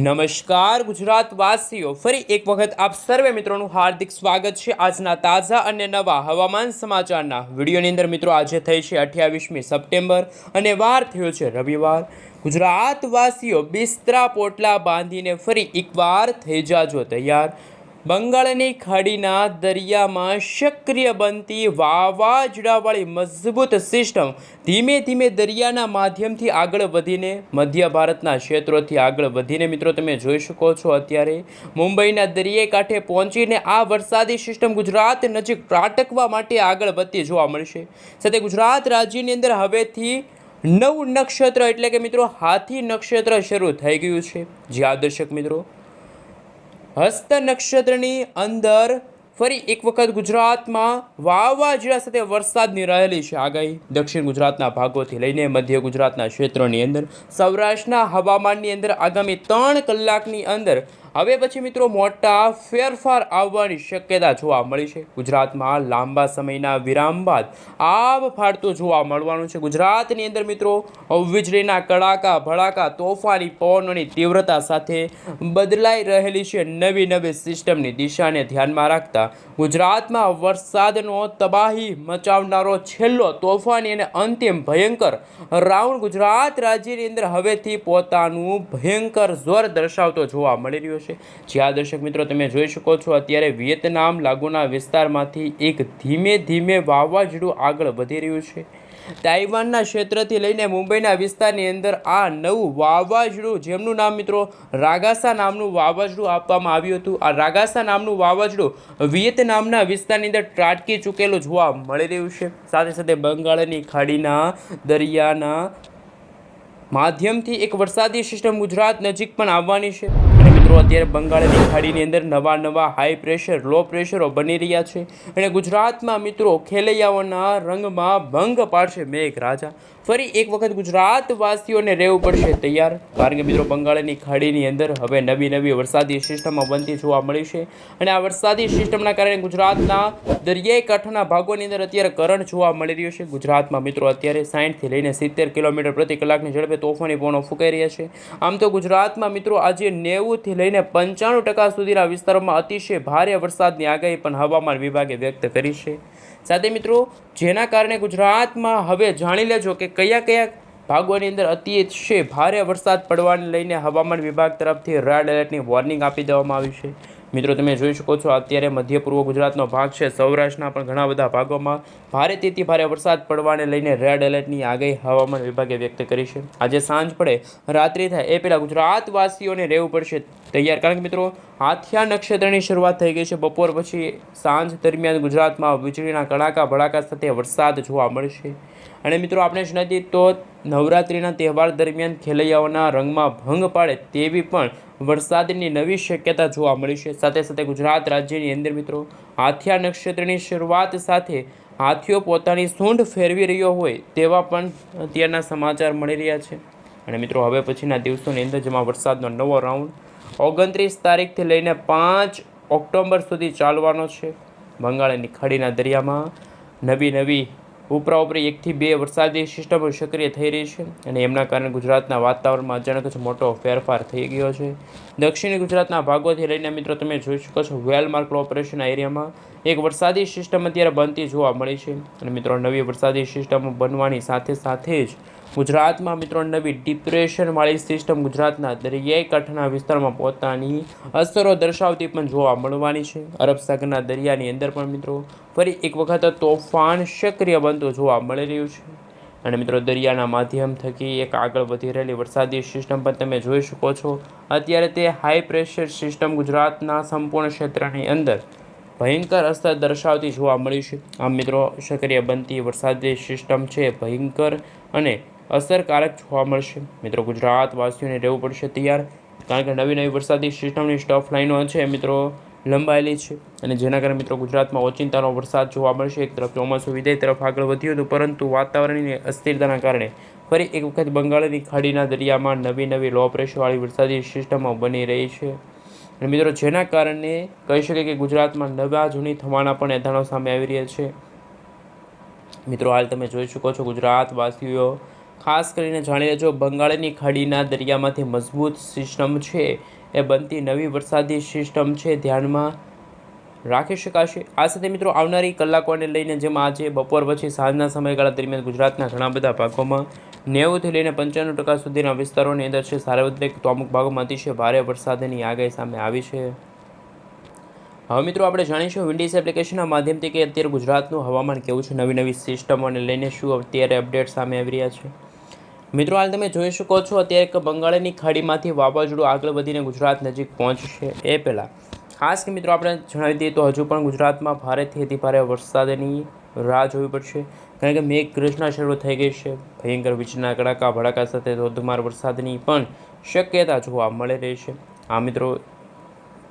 નમસ્કાર, ગુજરાતવાસીઓ. ફરી એક વખત આપ સર્વે મિત્રોનું હાર્દિક સ્વાગત છે. આજના તાજા અને નવા હવામાન સમાચારના વિડીયોની અંદર મિત્રો આજે થઈ છે અઠ્યાવીસમી સપ્ટેમ્બર અને વાર થયો છે રવિવાર. ગુજરાતવાસીઓ બિસ્તરા પોટલા બાંધીને ફરી એકવાર થઈ જાજો તૈયાર. બંગાળની ખાડીના દરિયામાં સક્રિય બનતી વાવાઝોડાવાળી મજબૂત સિસ્ટમ ધીમે ધીમે દરિયાના માધ્યમથી આગળ વધીને મધ્ય ભારતના ક્ષેત્રોથી આગળ વધીને મિત્રો તમે જોઈ શકો છો અત્યારે મુંબઈના દરિયાઈ કાંઠે પહોંચીને આ વરસાદી સિસ્ટમ ગુજરાત નજીક ત્રાટકવા માટે આગળ વધતી જોવા મળશે. સાથે ગુજરાત રાજ્યની અંદર હવેથી નવું નક્ષત્ર એટલે કે મિત્રો હાથી નક્ષત્ર શરૂ થઈ ગયું છે. જ્યાં દર્શક મિત્રો હસ્ત નક્ષત્રની અંદર ફરી એક વખત ગુજરાતમાં વાવાઝોડા સાથે વરસાદની રહેલી છે આગાહી. દક્ષિણ ગુજરાતના ભાગોથી લઈને મધ્ય ગુજરાતના ક્ષેત્રોની અંદર સૌરાષ્ટ્રના હવામાનની અંદર આગામી ત્રણ કલાકની અંદર હવે પછી મિત્રો મોટા ફેરફાર આવવાની શક્યતા જોવા મળી છે. ગુજરાતમાં લાંબા સમયના વિરામ બાદ આબ ફાડતું જોવા મળવાનું છે. ગુજરાતની અંદર મિત્રો વીજળીના કડાકા, ભડાકા, તોફાની, પવનોની તીવ્રતા સાથે બદલાઈ રહેલી છે. નવી નવી સિસ્ટમની દિશાને ધ્યાનમાં રાખતા ગુજરાતમાં વરસાદનો તબાહી મચાવનારો છેલ્લો તોફાની અને અંતિમ ભયંકર રાઉન્ડ ગુજરાત રાજ્યની અંદર હવેથી પોતાનું ભયંકર જોર દર્શાવતો જોવા મળી રહ્યો છે. જ્યાં દર્શક મિત્રો તમે જોઈ શકો છો, અત્યારે વિયેતનામ લાગુના વિસ્તારમાંથી એક ધીમે ધીમે વાવાઝોડું આગળ વધી રહ્યું છે. તાઇવાનના ક્ષેત્રથી લઈને મુંબઈના વિસ્તારની અંદર આ નવું વાવાઝોડું, જેમનું નામ મિત્રો રાગાસા નામનું વાવાઝોડું આપવામાં આવ્યું હતું. આ રાગાસા નામનું વાવાઝોડું વિયેતનામના વિસ્તારની અંદર ત્રાટકી ચૂકેલું જોવા મળી રહ્યું છે. સાથે સાથે બંગાળની ખાડીના દરિયાના માધ્યમથી એક વરસાદી સિસ્ટમ ગુજરાત નજીક પણ આવવાની છે. મિત્રો, અત્યારે બંગાળની ખાડીની અંદર નવા નવા હાઈ પ્રેશર લો પ્રેશરો બની રહ્યા છે. અને ગુજરાતમાં મિત્રો, ખેલૈયાઓના રંગમાં ભંગ પાડશે મેઘરાજા ફરી એક વખત ગુજરાતવાસીઓને રહેવું પડશે તૈયાર. કારણ કે મિત્રો, બંગાળની ખાડીની અંદર હવે નવી નવી વરસાદી સિસ્ટમો બનતી જોવા મળી છે. અને આ વરસાદી સિસ્ટમના કારણે ગુજરાતના દરિયાઈ કાંઠાના ભાગોની અંદર અત્યારે કરંટ જોવા મળી રહ્યો છે. ગુજરાતમાં મિત્રો, અત્યારે સાઠથી લઈને સિત્તેર કિલોમીટર પ્રતિ કલાકની ઝડપે તોફાની પવનો ફૂંકાઈ રહ્યા છે. આમ તો ગુજરાતમાં મિત્રો, આજે નેવુંથી લઈને પંચાણું ટકા સુધીના વિસ્તારોમાં અતિશય ભારે વરસાદની આગાહી પણ હવામાન વિભાગે વ્યક્ત કરી છે. સાથે મિત્રો, જેના કારણે ગુજરાતમાં હવે જાણી લેજો કે કયા કયા ભાગોની અંદર અતિશય ભારે વરસાદ પડવાને લઈને હવામાન વિભાગ તરફથી રેડ એલર્ટની વોર્નિંગ આપી દેવામાં આવી છે. મિત્રો, તમે જોઈ શકો છો, અત્યારે મધ્ય પૂર્વ ગુજરાતનો ભાગ છે. સૌરાષ્ટ્રના પણ ઘણા બધા ભાગોમાં ભારેથી ભારે વરસાદ પડવાને લઈને રેડ એલર્ટની આગાહી હવામાન વિભાગે વ્યક્ત કરી છે. આજે સાંજ પડે, રાત્રિ થાય, એ પહેલાં ગુજરાતવાસીઓને રહેવું પડશે તૈયાર. કારણ કે મિત્રો હાથિયા નક્ષત્રની શરૂઆત થઈ ગઈ છે. બપોર પછી સાંજ દરમિયાન ગુજરાતમાં વીજળીના કડાકા ભડાકા સાથે વરસાદ જોવા મળશે. અને મિત્રો, આપણે જ નથી તો નવરાત્રિના તહેવાર દરમિયાન ખેલૈયાઓના રંગમાં ભંગ પાડે તેવી પણ વરસાદની નવી શક્યતા જોવા મળી છે. સાથે સાથે ગુજરાત રાજ્યની અંદર મિત્રો હાથિયા નક્ષત્રની શરૂઆત સાથે હાથીઓ પોતાની સૂંઢ ફેરવી રહ્યો હોય તેવા પણ અત્યારના સમાચાર મળી રહ્યા છે. અને મિત્રો હવે પછીના દિવસોની અંદર જેમાં વરસાદનો નવો રાઉન્ડ ઓગણત્રીસ તારીખથી લઈને પાંચ ઓક્ટોબર સુધી ચાલવાનો છે. બંગાળની ખાડીના દરિયામાં નવી નવી ઉપરા ઉપરી એકથી બે વરસાદી સિસ્ટમો સક્રિય થઈ રહી છે અને એમના કારણે ગુજરાતના વાતાવરણમાં અચાનક જ મોટો ફેરફાર થઈ ગયો છે. દક્ષિણી ગુજરાતના ભાગોથી લઈને મિત્રો તમે જોઈ શકો છો વેલમાર્ક ઓપરેશન એરિયામાં એક વરસાદી સિસ્ટમ અત્યારે બનતી જોવા મળી છે અને મિત્રો નવી વરસાદી સિસ્ટમ બનવાની સાથે સાથે જ ગુજરાતમાં મિત્રો નવી ડિપ્રેશનવાળી સિસ્ટમ ગુજરાતના દરિયાઈ કાંઠાના વિસ્તારમાં પોતાની અસરો દર્શાવતી પણ જોવા મળવાની છે. અરબ દરિયાની અંદર પણ મિત્રો ફરી એક વખત તોફાન સક્રિય બનતું જોવા મળી રહ્યું છે. અને મિત્રો, દરિયાના માધ્યમ થકી એક આગળ વધી રહેલી વરસાદી સિસ્ટમ પણ તમે જોઈ શકો છો. અત્યારે તે હાઈ પ્રેશર સિસ્ટમ ગુજરાતના સંપૂર્ણ ક્ષેત્રની અંદર ભયંકર અસર દર્શાવતી જોવા મળી છે. આમ મિત્રો, સક્રિય બનતી વરસાદી સિસ્ટમ છે ભયંકર અને અસરકારક જોવા મળશે. મિત્રો, ગુજરાતવાસીઓને રહેવું પડશે તૈયાર, કારણ કે નવી નવી વરસાદી સિસ્ટમની સ્ટફ લાઈનો છે. મિત્રો લંબાયેલી છે અને જેના કારણે મિત્રો ગુજરાતમાં ઓચિંતાનો વરસાદ જોવા મળશે. એક તરફ ચોમાસું વિદાય તરફ આગળ વધ્યું હતું, પરંતુ વાતાવરણની અસ્થિરતાના કારણે ફરી એક વખત બંગાળની ખાડીના દરિયામાં નવી નવી લો પ્રેશરવાળી વરસાદી સિસ્ટમો બની રહી છે. અને મિત્રો જેના કારણે કહી શકાય કે ગુજરાતમાં નવા જૂની થવાના પણ એધાણો સામે આવી રહ્યા છે. મિત્રો હાલ તમે જોઈ શકો છો ગુજરાતવાસીઓ, ખાસ કરીને જાણી લેજો, બંગાળની ખાડીના દરિયામાંથી મજબૂત સિસ્ટમ છે. એ બનતી નવી વરસાદી સિસ્ટમ છે, ધ્યાનમાં રાખી શકાશે. આ સાથે મિત્રો આવનારી કલાકોને લઈને જેમાં આજે બપોર પછી સાંજના સમયગાળા દરમિયાન ગુજરાતના ઘણા બધા ભાગોમાં નેવુંથી લઈને પંચાણું ટકા સુધીના વિસ્તારોની અંદર છે, સાર્વત્રિક તો અમુક ભાગોમાં અતિશય ભારે વરસાદની આગાહી સામે આવી છે. હવે મિત્રો આપણે જાણીશું વિન્ડીઝ એપ્લિકેશનના માધ્યમથી કે અત્યારે ગુજરાતનું હવામાન કેવું છે, નવી નવી સિસ્ટમોને લઈને શું અત્યારે અપડેટ સામે આવી રહ્યા છે. મિત્રો, હાલ તમે જોઈ શકો છો, અત્યારે એક બંગાળની ખાડીમાંથી વાવાઝોડું આગળ વધીને ગુજરાત નજીક પહોંચશે. એ પહેલાં, ખાસ કે મિત્રો, આપણે જણાવી દઈએ તો હજુ પણ ગુજરાતમાં ભારેથી અતિ ભારે વરસાદની રાહ જોવી પડશે. કારણ કે મેઘગર્જના શરૂ થઈ ગઈ છે. ભયંકર વીજળીના કડાકા, ભડાકા સાથે ધોધમાર વરસાદની પણ શક્યતા જોવા મળી રહી છે. આ મિત્રો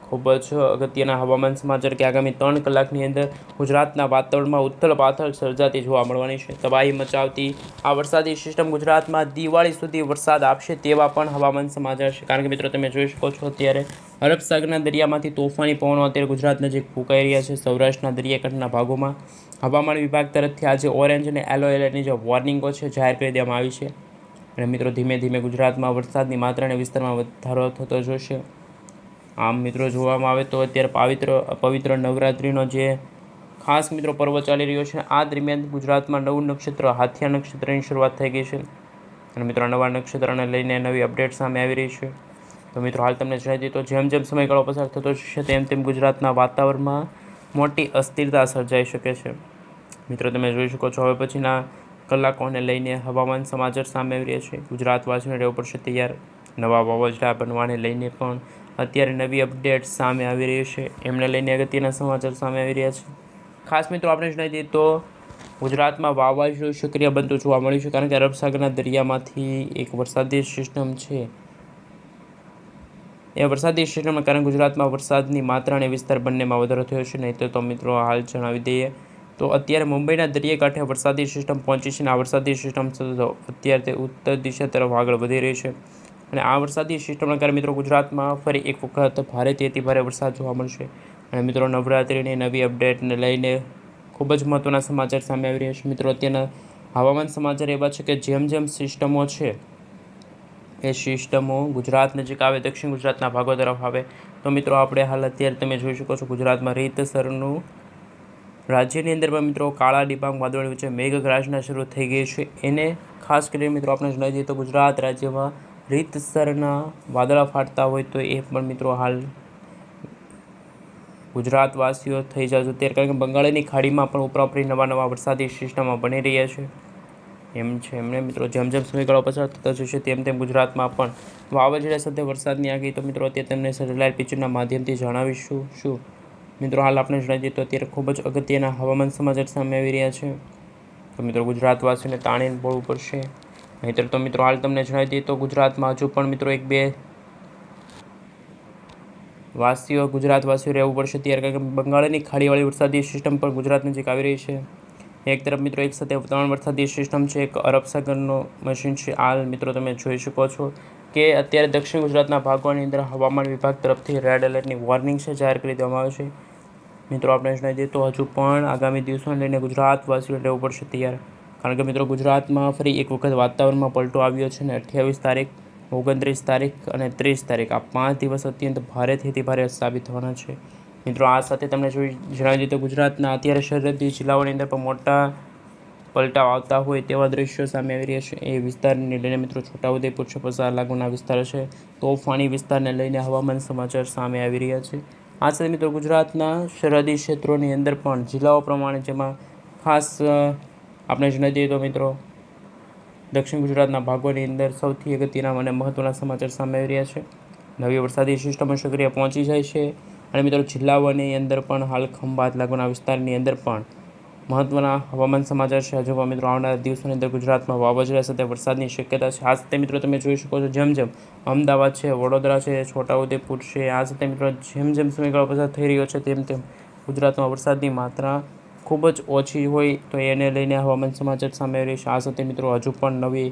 ખૂબ જ અગત્યના હવામાન સમાચાર કે આગામી ત્રણ કલાકની અંદર ગુજરાતના વાતાવરણમાં ઉથલ પાથલ સર્જાતી જોવા મળવાની છે. તબાહી મચાવતી આ વરસાદી સિસ્ટમ ગુજરાતમાં દિવાળી સુધી વરસાદ આપશે તેવા પણ હવામાન સમાચાર છે. કારણ કે મિત્રો તમે જોઈ શકો છો અત્યારે અરબ સાગરના દરિયામાંથી તોફાની પવનો અત્યારે ગુજરાત નજીક ફૂંકાઈ રહ્યા છે. સૌરાષ્ટ્રના દરિયાકાંઠાના ભાગોમાં હવામાન વિભાગ તરફથી આજે ઓરેન્જ અને એલો એલર્ટની જે વોર્નિંગો છે જાહેર કરી દેવામાં આવી છે. અને મિત્રો ધીમે ધીમે ગુજરાતમાં વરસાદની માત્રા અને વિસ્તારમાં વધારો થતો જોશે. આમ મિત્રો જોવામાં આવે તો અત્યારે પવિત્ર પવિત્ર નવરાત્રિનો જે ખાસ મિત્રો પર્વ ચાલી રહ્યો છે, આ દરમિયાન ગુજરાતમાં નવું નક્ષત્ર, હાથિયા નક્ષત્રની શરૂઆત થઈ ગઈ છે. અને મિત્રો નવા નક્ષત્રને લઈને નવી અપડેટ સામે આવી રહી છે. તો મિત્રો હાલ તમને જણાવી તો જેમ જેમ સમયગાળો પસાર થતો જશે, તેમ તેમ ગુજરાતના વાતાવરણમાં મોટી અસ્થિરતા સર્જાઈ શકે છે. મિત્રો તમે જોઈ શકો છો, હવે પછીના કલાકોને લઈને હવામાન સમાચાર સામે આવી રહ્યા છે. ગુજરાતવાસીઓને રહેવું પડશે તૈયાર. નવા વાવાઝોડા બનવાને લઈને પણ અત્યારે નવી અપડેટ સામે આવી રહી છે. એમને લઈને અગત્યના સમાચાર સામે આવી રહ્યા છે. ખાસ મિત્રો, આપણે જણાવી દઈએ તો ગુજરાતમાં વાવાઝોડું સક્રિય બનતું જોવા મળ્યું છે, કારણ કે અરબ સાગરના દરિયામાંથી એક વરસાદી સિસ્ટમ છે. એ વરસાદી સિસ્ટમના કારણે ગુજરાતમાં વરસાદની માત્રા અને વિસ્તાર બંનેમાં વધારો થયો છે. નહીં તો મિત્રો, હાલ જણાવી દઈએ તો અત્યારે મુંબઈના દરિયાકાંઠે વરસાદી સિસ્ટમ પહોંચી છે અને આ વરસાદી સિસ્ટમ અત્યારે તે ઉત્તર દિશા તરફ આગળ વધી રહી છે. અને આ વરસાદી સિસ્ટમના કારણે મિત્રો ગુજરાતમાં ફરી એક વખત ભારેથી અતિ ભારે વરસાદ જોવા મળશે. અને મિત્રો, નવરાત્રિની નવી અપડેટને લઈને ખૂબ જ મહત્ત્વના સમાચાર સામે આવી રહ્યા છે. મિત્રો, અત્યારના હવામાન સમાચાર એવા છે કે જેમ જેમ સિસ્ટમો છે, એ સિસ્ટમો ગુજરાત નજીક આવે, દક્ષિણ ગુજરાતના ભાગો તરફ આવે. તો મિત્રો, આપણે હાલ અત્યારે તમે જોઈ શકો છો ગુજરાતમાં રીતસરનું રાજ્યની અંદર પણ મિત્રો કાળા ડિબાંગ વાદળો વચ્ચે મેઘગરાજના શરૂ થઈ ગઈ છે. એને ખાસ કરીને મિત્રો, આપણે જણાવી દઈએ તો ગુજરાત રાજ્યમાં રીતસરના વાદળા ફાટતા હોય તો એ પણ મિત્રો હાલ ગુજરાતવાસીઓ થઈ જશે અત્યારે કારણ કે બંગાળની ખાડીમાં પણ ઉપરાપરી નવા નવા વરસાદી સિસ્ટમો બની રહ્યા છે. એમ છે એમને મિત્રો જેમ જેમ સમયગાળો પસાર થતા જશે તેમ તેમ ગુજરાતમાં પણ વાવાઝોડા સાથે વરસાદની આગાહી તો મિત્રો અત્યારે તમને સેટેલાઇટ પિક્ચરના માધ્યમથી જણાવીશું શું? મિત્રો હાલ આપણે જણાવી દઈએ તો અત્યારે ખૂબ જ અગત્યના હવામાન સમાચાર સામે આવી રહ્યા છે. તો મિત્રો ગુજરાતવાસીઓને તાણીને પડવું પડશે. નહીંતર તો મિત્રો, હાલ તમને જણાવી દઈએ તો ગુજરાતમાં હજુ પણ મિત્રો એક બે વાસીઓ ગુજરાતવાસીઓ રહેવું પડશે. ત્યારે કારણ કે બંગાળની ખાડીવાળી વરસાદી સિસ્ટમ પણ ગુજરાત નજીક આવી રહી છે. એક તરફ મિત્રો એક સાથે ત્રણ વરસાદી સિસ્ટમ છે, એક અરબ મશીન છે. હાલ મિત્રો તમે જોઈ શકો છો કે અત્યારે દક્ષિણ ગુજરાતના ભાગોની અંદર હવામાન વિભાગ તરફથી રેડ એલર્ટની વોર્નિંગ છે, જાહેર કરી દેવામાં આવે છે. મિત્રો, આપણે જણાવી દઈએ તો હજુ પણ આગામી દિવસોને લઈને ગુજરાતવાસીઓ રહેવું પડશે તૈયાર. કારણ કે મિત્રો ગુજરાતમાં ફરી એક વખત વાતાવરણમાં પલટો આવ્યો છે ને અઠ્યાવીસ તારીખ, ઓગણત્રીસ તારીખ અને ત્રીસ તારીખ, આ પાંચ દિવસ અત્યંત ભારેથી ભારે સાબિત થવાના છે. મિત્રો, આ સાથે તમને જોઈ જણાવી દીધું ગુજરાતના અત્યારે સરહદી જિલ્લાઓની અંદર પણ મોટા પલટાવ આવતા હોય તેવા દ્રશ્યો સામે આવી રહ્યા છે. એ વિસ્તારને લઈને મિત્રો છોટાઉદેપુર છે, પસાર લાગુના વિસ્તાર છે, તોફાની વિસ્તારને લઈને હવામાન સમાચાર સામે આવી રહ્યા છે. આ સાથે મિત્રો ગુજરાતના સરહદી ક્ષેત્રોની અંદર પણ જિલ્લાઓ પ્રમાણે જેમાં ખાસ આપણે જણાવી દઈએ તો મિત્રો, દક્ષિણ ગુજરાતના ભાગોની અંદર સૌથી અગત્યના અને મહત્ત્વના સમાચાર સામે આવી રહ્યા છે. નવી વરસાદી સિસ્ટમો સક્રિય પહોંચી જાય છે અને મિત્રો જિલ્લાઓની અંદર પણ હાલ ખંભાત લાગુના વિસ્તારની અંદર પણ મહત્ત્વના હવામાન સમાચાર છે. હજુ મિત્રો આવનારા દિવસોની અંદર ગુજરાતમાં વાવાઝોડા સાથે વરસાદની શક્યતા છે. આ સાથે મિત્રો તમે જોઈ શકો છો જેમ જેમ અમદાવાદ છે, વડોદરા છે, છોટાઉદેપુર છે આ સાથે મિત્રો જેમ જેમ સમયગાળો પસાર થઈ રહ્યો છે તેમ તેમ ગુજરાતમાં વરસાદની માત્રા ખૂબ જ ઓછી હોય તો એને લઈને હવામાન સમાચાર સામે આવી છે. આ સાથે મિત્રો હજુ પણ નવી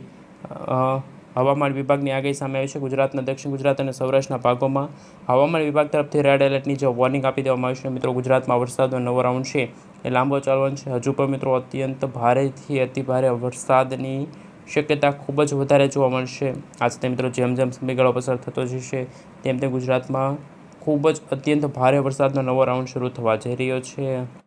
હવામાન વિભાગની આગાહી સામે આવી છે. ગુજરાતના, દક્ષિણ ગુજરાત અને સૌરાષ્ટ્રના ભાગોમાં હવામાન વિભાગ તરફથી રેડ એલર્ટની જે વોર્નિંગ આપી દેવામાં આવી છે. મિત્રો, ગુજરાતમાં વરસાદનો નવો રાઉન્ડ છે. એ લાંબો ચાલવાનો છે. હજુ પણ મિત્રો અત્યંત ભારેથી અતિ ભારે વરસાદની શક્યતા ખૂબ જ વધારે જોવા મળશે. આજથી મિત્રો જેમ જેમ સમયગાળો પસાર થતો જશે, તેમ તેમ ગુજરાતમાં ખૂબ જ અત્યંત ભારે વરસાદનો નવો રાઉન્ડ શરૂ થવા જઈ રહ્યો છે.